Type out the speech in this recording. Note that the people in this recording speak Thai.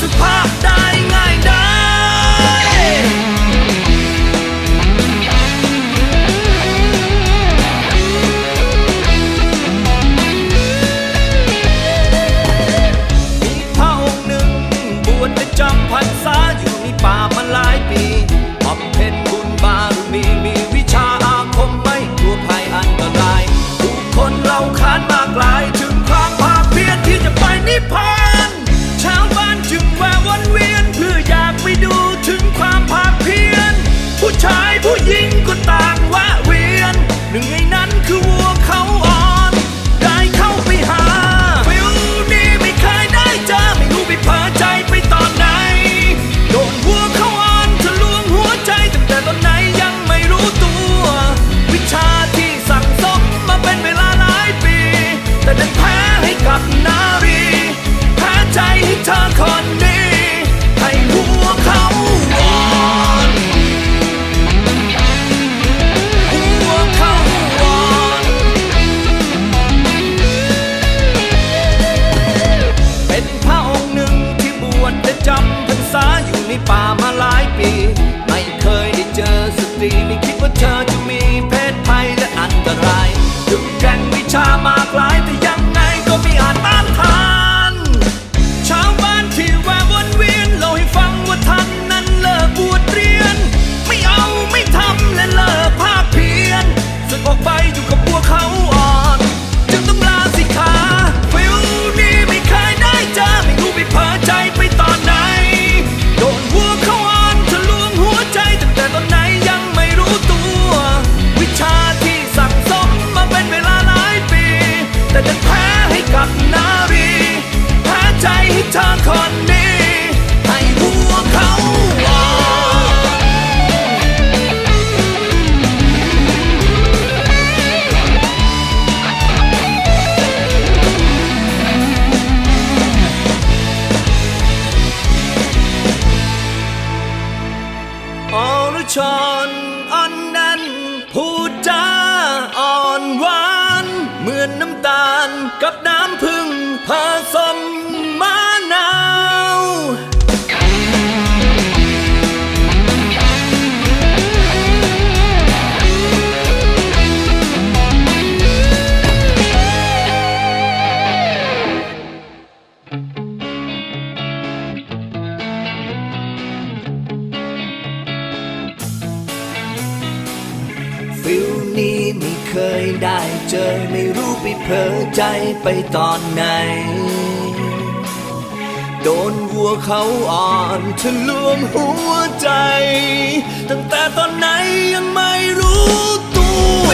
to pop. 可我靠岸。 อนน้ำตาลกับน้ำผึ้ง เคยได้เจอไม่รู้ไปเพ้อใจไปตอนไหน โดนวัวเขาอ่อนทะลวงหัวใจ ตั้งแต่ตอนไหนยังไม่รู้ตัว